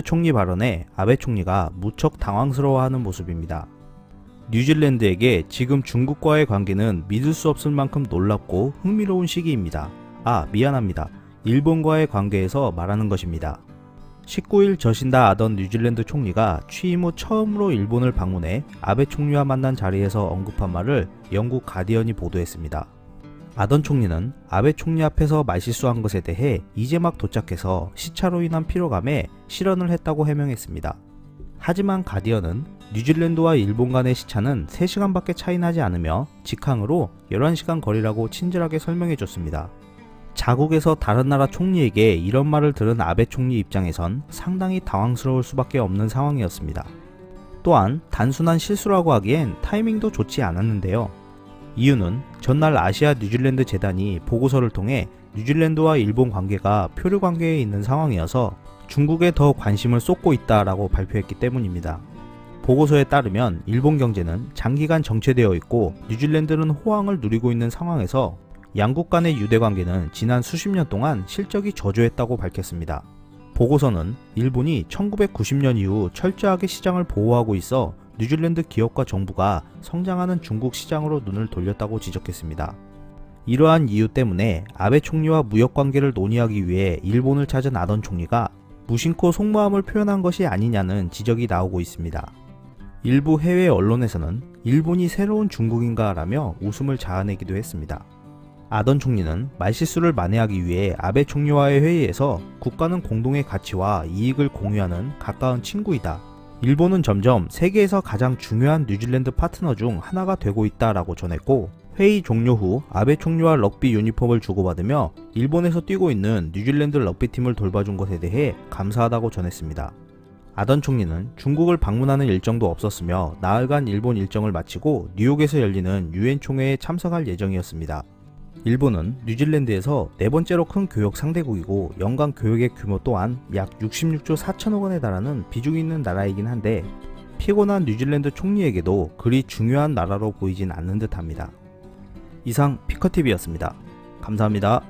총리 발언에 아베 총리가 무척 당황스러워하는 모습입니다. 뉴질랜드에게 지금 중국과의 관계는 믿을 수 없을 만큼 놀랍고 흥미로운 시기입니다. 아, 미안합니다. 일본과의 관계에서 말하는 것입니다. 19일 저신다 아던 뉴질랜드 총리가 취임 후 처음으로 일본을 방문해 아베 총리와 만난 자리에서 언급한 말을 영국 가디언이 보도했습니다. 아던 총리는 아베 총리 앞에서 말실수한 것에 대해 이제 막 도착해서 시차로 인한 피로감에 실언을 했다고 해명했습니다. 하지만 가디언은 뉴질랜드와 일본 간의 시차는 3시간밖에 차이 나지 않으며 직항으로 11시간 거리라고 친절하게 설명해 줬습니다. 자국에서 다른 나라 총리에게 이런 말을 들은 아베 총리 입장에선 상당히 당황스러울 수밖에 없는 상황이었습니다. 또한 단순한 실수라고 하기엔 타이밍도 좋지 않았는데요. 이유는 전날 아시아 뉴질랜드 재단이 보고서를 통해 뉴질랜드와 일본 관계가 표류 관계에 있는 상황이어서 중국에 더 관심을 쏟고 있다라고 발표했기 때문입니다. 보고서에 따르면 일본 경제는 장기간 정체되어 있고 뉴질랜드는 호황을 누리고 있는 상황에서 양국 간의 유대 관계는 지난 수십 년 동안 실적이 저조했다고 밝혔습니다. 보고서는 일본이 1990년 이후 철저하게 시장을 보호하고 있어 뉴질랜드 기업과 정부가 성장하는 중국 시장으로 눈을 돌렸다고 지적했습니다. 이러한 이유 때문에 아베 총리와 무역 관계를 논의하기 위해 일본을 찾은 아던 총리가 무심코 속마음을 표현한 것이 아니냐는 지적이 나오고 있습니다. 일부 해외 언론에서는 일본이 새로운 중국인가라며 웃음을 자아내기도 했습니다. 아던 총리는 말실수를 만회하기 위해 아베 총리와의 회의에서 국가는 공동의 가치와 이익을 공유하는 가까운 친구이다. 일본은 점점 세계에서 가장 중요한 뉴질랜드 파트너 중 하나가 되고 있다라고 전했고 회의 종료 후 아베 총리와 럭비 유니폼을 주고받으며 일본에서 뛰고 있는 뉴질랜드 럭비팀을 돌봐준 것에 대해 감사하다고 전했습니다. 아던 총리는 중국을 방문하는 일정도 없었으며 나흘간 일본 일정을 마치고 뉴욕에서 열리는 유엔 총회에 참석할 예정이었습니다. 일본은 뉴질랜드에서 네 번째로 큰 교역 상대국이고 연간 교역의 규모 또한 약 66조 4천억 원에 달하는 비중이 있는 나라이긴 한데 피곤한 뉴질랜드 총리에게도 그리 중요한 나라로 보이진 않는 듯합니다. 이상 피커TV였습니다. 감사합니다.